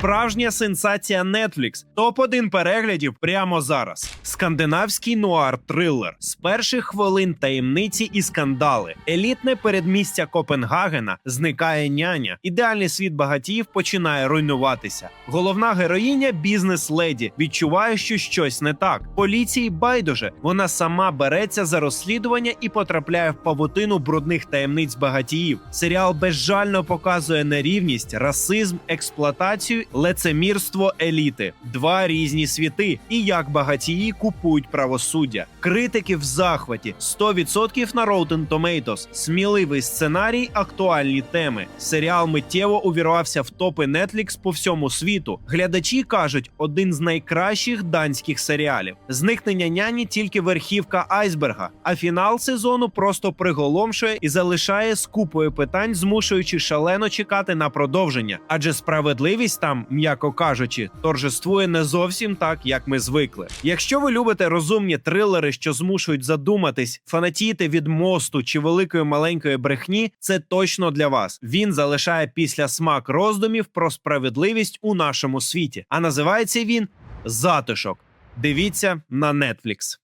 Справжня сенсація Netflix. Топ-1 переглядів прямо зараз. Скандинавський нуар трилер з перших хвилин таємниці і скандали. Елітне передмістя Копенгагена зникає няня. Ідеальний світ багатіїв починає руйнуватися. Головна героїня бізнес-леді відчуває, що щось не так. Поліції байдуже. Вона сама береться за розслідування і потрапляє в павутину брудних таємниць багатіїв. Серіал безжально показує нерівність, расизм, експлуатацію, лицемірство еліти, два різні світи, і як багатії купують правосуддя. Критики в захваті 100% на Rotten Tomatoes. Сміливий сценарій, актуальні теми. Серіал миттєво увірвався в топи Netflix по всьому світу. Глядачі кажуть, один з найкращих данських серіалів. Зникнення няні тільки верхівка айсберга, а фінал сезону просто приголомшує і залишає з купою питань, змушуючи шалено чекати на продовження. Адже справедливість м'яко кажучи, торжествує не зовсім так, як ми звикли. Якщо ви любите розумні трилери, що змушують задуматись, фанатіти від мосту чи великої маленької брехні, це точно для вас. Він залишає після смак роздумів про справедливість у нашому світі. А називається він Затишок. Дивіться на Netflix.